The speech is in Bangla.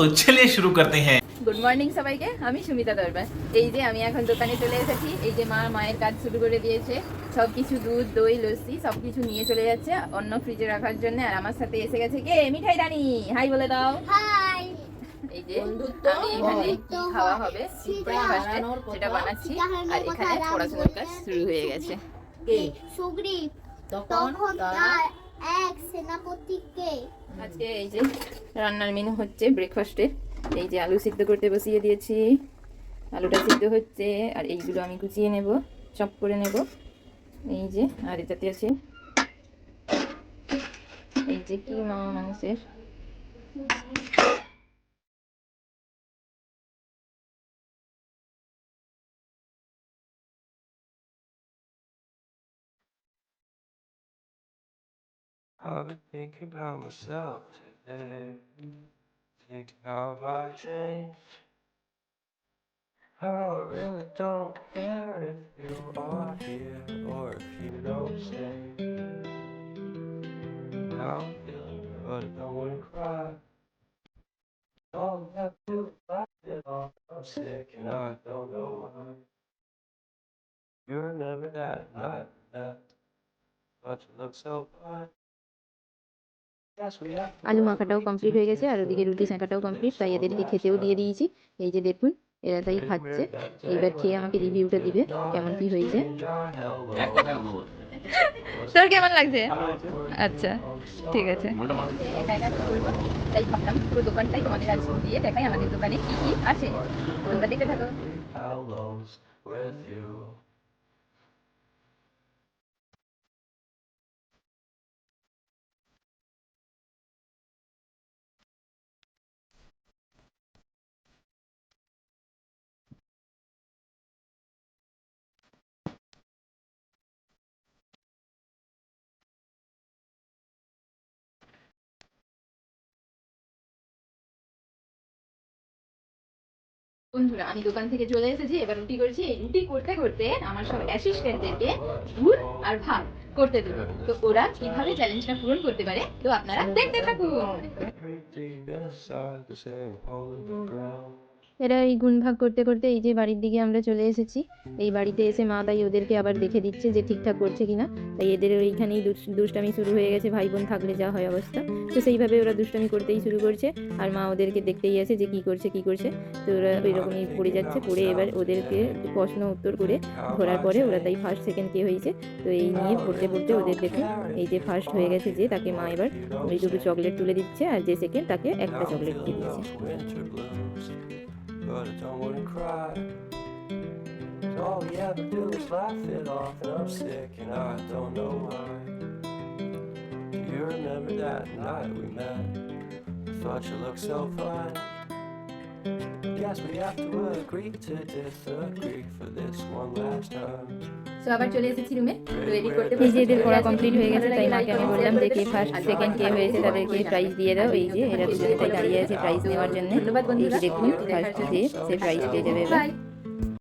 তো চলে শুরু করতে হ্যাঁ। গুড মর্নিং সবাইকে আমি সুমিতা দরবার। এই যে আমি এখন দোকানে চলে এসেছি এই যে মা মায়ের কাজ শুরু করে দিয়েছে। সব কিছু দুধ দই লস্যি সব কিছু নিয়ে চলে যাচ্ছে অন্য ফ্রিজে রাখার জন্য। আর আমার সাথে এসে গেছে কে? মিঠাই রানী। হাই বলে দাও। হাই এখানে কি খাওয়া হবে? সেটা বানাচ্ছি। আর এখানে শুরু হয়ে গেছে। এক সেনাপতি আজকে এই যে রান্নার মেনু হচ্ছে ব্রেকফাস্টে এই যে আলু সিদ্ধ করতে বসিয়ে দিয়েছি, আলুটা সিদ্ধ হচ্ছে, আর এইগুলো আমি কুচিয়ে নেব, চপ করে নেব। এই যে, আর এটাতে আছে এই যে কি মা মাংসের I've been thinking about myself today. Thinking how I changed. I really don't care if you are here or if you don't stay. I'm feeling good, I wouldn't cry. All I have to do is. I'm sick and I don't know why. You remember that night that but you look so fine. আলু মাখাটাও কমপ্লিট হয়ে গেছে আর ওদিকে রুটি সেঁকাটাও কমপ্লিট তাই এদেরকে খেতেও দিয়ে দিয়েছি। এই যে দেখুন এরা তাই খাচ্ছে। এইবার খেয়ে আমাকে রিভিউটা দিবে কেমন কি হয়েছে। তোর কেমন লাগছে? আচ্ছা ঠিক আছে। তাই ভাবলাম পুরো দোকানটাই তোমাদের আজ দিয়ে দেখাই আমাদের দোকানে কি কি আছে। তোমরা দেখতে থাকো। বন্ধুরা, আমি দোকান থেকে চলে এসেছি, এবার রুটি করেছি। এই রুটি করতে করতে আমার সব অ্যাসিস্ট্যান্টদেরকে ভুল আর ভাগ করতে দেবে। তো ওরা কীভাবে চ্যালেঞ্জটা পূরণ করতে পারে, তো আপনারা দেখতে থাকুন। এরা এই গুণ ভাগ করতে করতে এই যে বাড়ির দিকে আমরা চলে এসেছি, এই বাড়িতে এসে মা তাই ওদেরকে আবার দেখে দিচ্ছে যে ঠিকঠাক করছে কিনা। তাই এদের ওইখানেই দুষ্টামি শুরু হয়ে গেছে ভাই বোন থাকলে যা হয় অবস্থা। তো সেইভাবে ওরা দুষ্টামি করতেই শুরু করছে, আর মা ওদেরকে দেখতেই আছে যে কি করছে কি করছে। তো ওরা ওই পড়ে যাচ্ছে, পড়ে এবার ওদেরকে প্রশ্ন উত্তর করে ঘোরার পরে ওরা তাই ফার্স্ট সেকেন্ড কে হয়েছে। তো এই নিয়ে পড়তে পড়তে ওদের দেখে এই যে ফার্স্ট হয়ে গেছে যে তাকে মা এবার ওই দুটো চকলেট তুলে দিচ্ছে, আর যে সেকেন্ড তাকে একটা চকলেট দিয়ে দিচ্ছে। But I don't wanna cry. All we ever do is laugh it off, and I'm sick and I don't know why. Do you remember that night we met? I thought you looked so fine. Guess we have to agree to disagree for this one last time. তো আবার চলে এসেছি রুমে তো এডিট করতে এই যে এদের পড়া কমপ্লিট হয়ে গেছে তাই মাকে আমি বললাম যে কে ফার্স্ট সেকেন্ড কে হয়েছে তাদেরকে প্রাইজ দিয়ে দাও এই যে এরা দুজনে তাই দাঁড়িয়ে আছে প্রাইজ নেওয়ার জন্য। ধন্যবাদ বন্ধুরা। দেখুন ফার্স্ট যে সে প্রাইজ পেয়ে যাবে এবার